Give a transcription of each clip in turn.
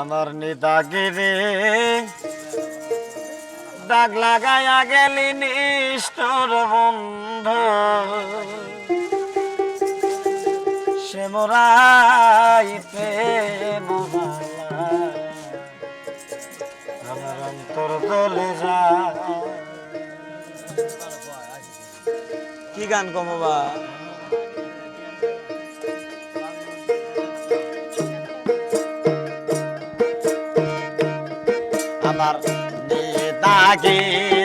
আমার নিদাগিরি দাগ লাগাইয়া গেলি নিষ্ঠুর বন্ধু। সে মোরাইতে আমার অন্তর দলে যা। কি গান কমবা আমার নিদাগিরে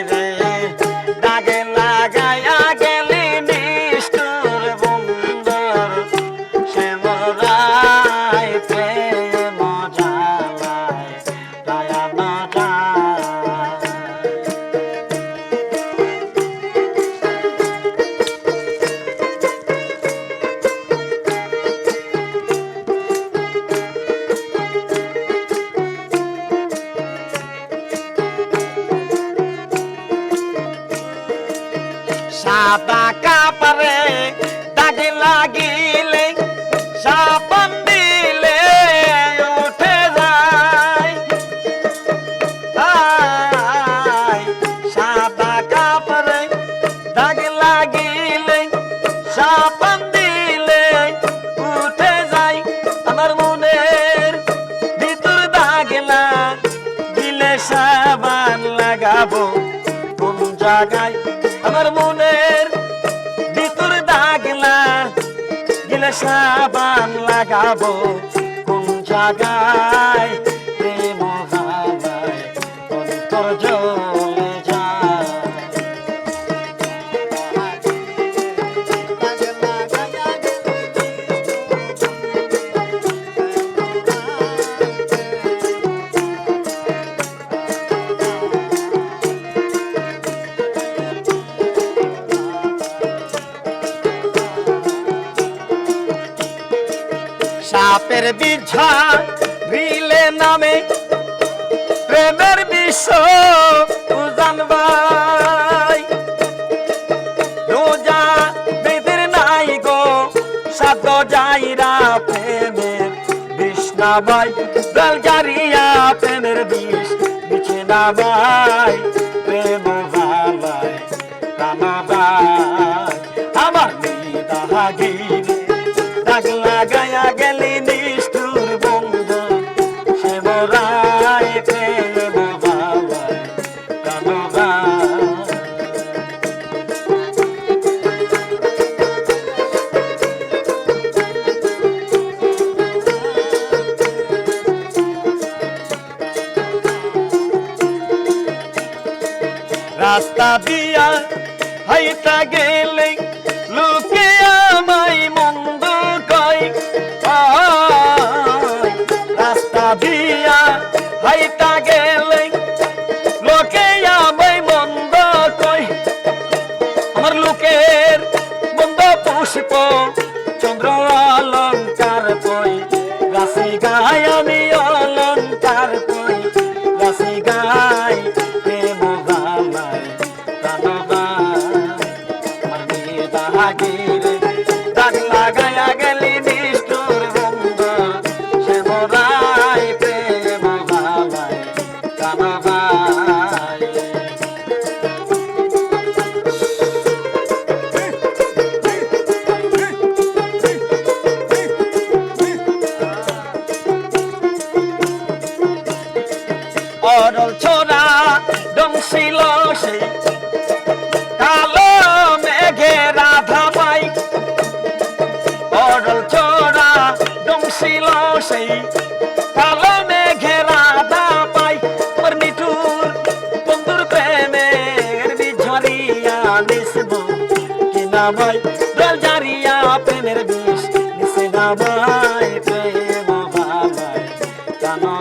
সাদা কাপড়ে দাগ লাগিলে সাপন দিলে উঠে যায়। সাদা কাপড়ে দাগ লাগিলে সাপন দিলে উঠে যায়। আমার মনের ভিতর দাগলা দিলে সাবান লাগাবো, কোন জায়গায় আমার মনের ভিতর দাগলা গিলা সাবান লাগাবো কোন জায়গায়? প্রেম হাওয়ায় অন্তর সাপের বিছা রিলে নামে প্রেমের বিশ্ব জানবাই। রোজা বেদের নাই গো সাত যাইরা প্রেমের বিষ্ণাবাই বেলগারিয়া প্রেমের বিষ বিছনাবাই প্রেম ভালাই লাগায়া গেলি নিষ্ঠুর বন্ধু। সে মোরাই প্রেম রাস্তা দিয়া হাইটা গেলে লোকে হাইটা গেলে লোকে আমায় মন্দ কয়। আমার লোকের মন্দ পুষ্প চন্দ্র অলঙ্কার সরল ছোড়া ডংশিল সেই কালো মেঘে রাধা মাই। সরল ছোড়া ডংশিল সেই কালো মেঘে রাধা পাই ওর নিঠুর বন্ধুর প্রেমের বিঝরিয়া নিসব কি নামাই? দল জারিয়া প্রেমের বিষ। নিসে নামাই প্রেম বাবাই জানো